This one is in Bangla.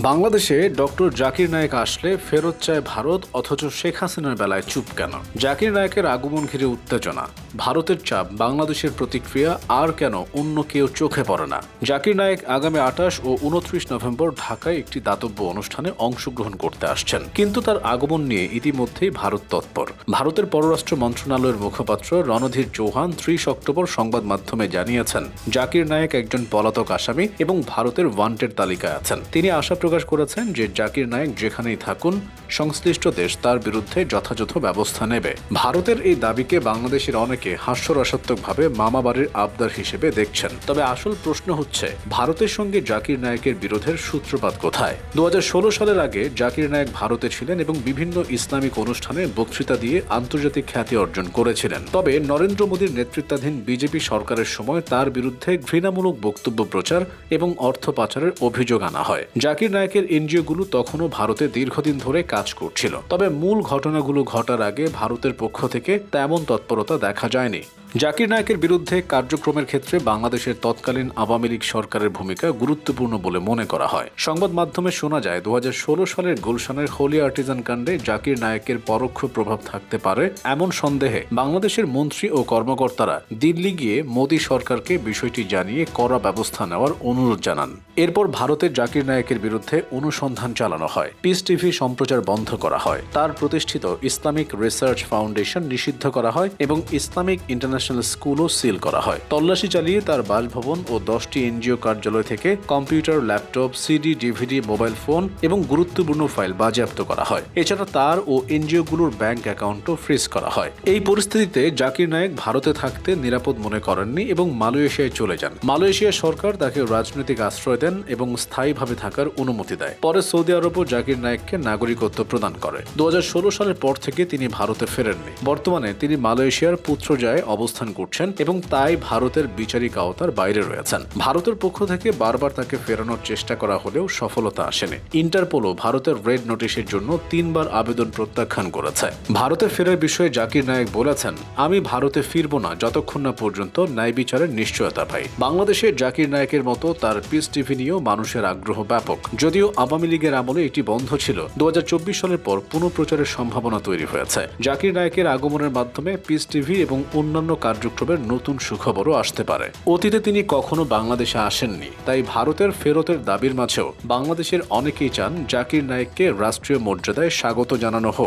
বাংলাদেশে ডক্টর জাকির নায়েক আসলে ফেরত চায় ভারত, অথচ শেখ হাসিনার বেলায় চুপ কেন? জাকির নায়েকের আগমন ঘিরে উত্তেজনা। ভারতের চাপ, বাংলাদেশের প্রতিক্রিয়া, আর কেন অন্য কেউ চোখে পড়ে না? জাকির নায়েক আগামী আঠাশ ও উনত্রিশ নভেম্বর ঢাকায় একটি দাতব্য অনুষ্ঠানে অংশগ্রহণ করতে আসছেন। কিন্তু তার আগমন নিয়ে ইতিমধ্যেই ভারত তৎপর। ভারতের পররাষ্ট্র মন্ত্রণালয়ের মুখপাত্র রণধীর চৌহান ত্রিশ অক্টোবর সংবাদ মাধ্যমে জানিয়েছেন, জাকির নায়েক একজন পলাতক আসামি এবং ভারতের ওয়ান্টেড তালিকায় আছেন। তিনি আশা প্রকাশ করেছেন যে জাকির নায়েক যেখানেই থাকুন, সংশ্লিষ্ট দেশ তার বিরুদ্ধে যথাযথ ব্যবস্থা নেবে। ভারতের এই দাবিকে বাংলাদেশের অনেকে হাস্যরসাত্মকভাবে মামাবাড়ির আবদার হিসেবে দেখছেন। তবে আসল প্রশ্ন হচ্ছে, ভারতের সঙ্গে জাকির নায়েকের বিরোধের সূত্রপাত কোথায়? দু হাজার ষোলো সালের আগে জাকির নায়েক ভারতে ছিলেন এবং বিভিন্ন ইসলামিক অনুষ্ঠানে বক্তৃতা দিয়ে আন্তর্জাতিক খ্যাতি অর্জন করেছিলেন। তবে নরেন্দ্র মোদীর নেতৃত্বাধীন বিজেপি সরকারের সময় তার বিরুদ্ধে ঘৃণামূলক বক্তব্য প্রচার এবং অর্থ পাচারের অভিযোগ আনা হয়। জাকির নায়েকের এনজিওগুলো তখনও ভারতে দীর্ঘদিন ধরে কাজ করছিল। তবে মূল ঘটনাগুলো ঘটার আগে ভারতের পক্ষ থেকে তেমন তৎপরতা দেখা Khajani. জাকির নায়কের বিরুদ্ধে কার্যক্রমের ক্ষেত্রে বাংলাদেশের তৎকালীন আওয়ামী লীগ সরকারের ভূমিকা গুরুত্বপূর্ণ বলে মনে করা হয়। সংবাদ মাধ্যমে শোনা যায়, দুহাজার ষোলো সালের গুলশানের হোলি আর্টিজান কাণ্ডে জাকির নায়কের পরোক্ষ প্রভাব থাকতে পারে এমন সন্দেহে বাংলাদেশের মন্ত্রী ও কর্মকর্তারা দিল্লি গিয়ে মোদী সরকারকে বিষয়টি জানিয়ে কড়া ব্যবস্থা নেওয়ার অনুরোধ জানান। এরপর ভারতের জাকির নায়েকের বিরুদ্ধে অনুসন্ধান চালানো হয়। পিস টিভি সম্প্রচার বন্ধ করা হয়। তার প্রতিষ্ঠিত ইসলামিক রিসার্চ ফাউন্ডেশন নিষিদ্ধ করা হয় এবং ইসলামিক ইন্টারন্যাশনাল স্কুলও সিল করা হয়। তল্লাশি চালিয়ে তার বাসভবন ও দশটি এনজিও কার্যালয় থেকে computer, laptop, CD, DVD, mobile phone এবং গুরুত্বপূর্ণ ফাইল বাজেয়াপ্ত করা হয়। এছাড়া তার ও এনজিওগুলোর ব্যাংক অ্যাকাউন্টও ফ্রিজ করা হয়। এই পরিস্থিতিতে জাকির নায়েক ভারতে থাকতে নিরাপদ মনে করেননি এবং মালয়েশিয়ায় চলে যান। মালয়েশিয়া সরকার তাকে রাজনৈতিক আশ্রয় দেন এবং স্থায়ীভাবে থাকার অনুমতি দেয়। পরে সৌদি আরবও জাকির নায়েককে নাগরিকত্ব প্রদান করে। দু হাজার ষোলো সালের পর থেকে তিনি ভারতে ফেরেননি। বর্তমানে তিনি মালয়েশিয়ার পুত্রজায় অবস্থান করছেন এবং তাই ভারতের বিচারিক আওতার বাইরে রয়েছেন। ভারতের পক্ষ থেকে বারবার তাকে ফেরানোর চেষ্টা করা হলেও সফলতা আসেনি। ইন্টারপোলও ভারতের রেড নোটিশের জন্য তিনবার আবেদন প্রত্যাখ্যান করেছে। ভারতে ফেরার বিষয়ে জাকির নায়েক বলেছেন, আমি ভারতে ফিরব না, যতক্ষণ না পর্যন্ত ন্যায় বিচারের নিশ্চয়তা পাই। বাংলাদেশের জাকির নায়েকের মতো তার পিস টিভি নিয়েও মানুষের আগ্রহ ব্যাপক। যদিও আওয়ামী লীগের আমলে এটি বন্ধ ছিল দু হাজার চব্বিশ সালের পর পুনঃপ্রচারের সম্ভাবনা তৈরি হয়েছে। জাকির নায়েকের আগমনের মাধ্যমে পিস টিভি এবং অন্যান্য কার্যক্রমের নতুন সুখবরও আসতে পারে। অতীতে তিনি কখনো বাংলাদেশে আসেননি, তাই ভারতের ফেরতের দাবির মাঝেও বাংলাদেশের অনেকেই চান জাকির নায়েককে রাষ্ট্রীয় মর্যাদায় স্বাগত জানানো হোক।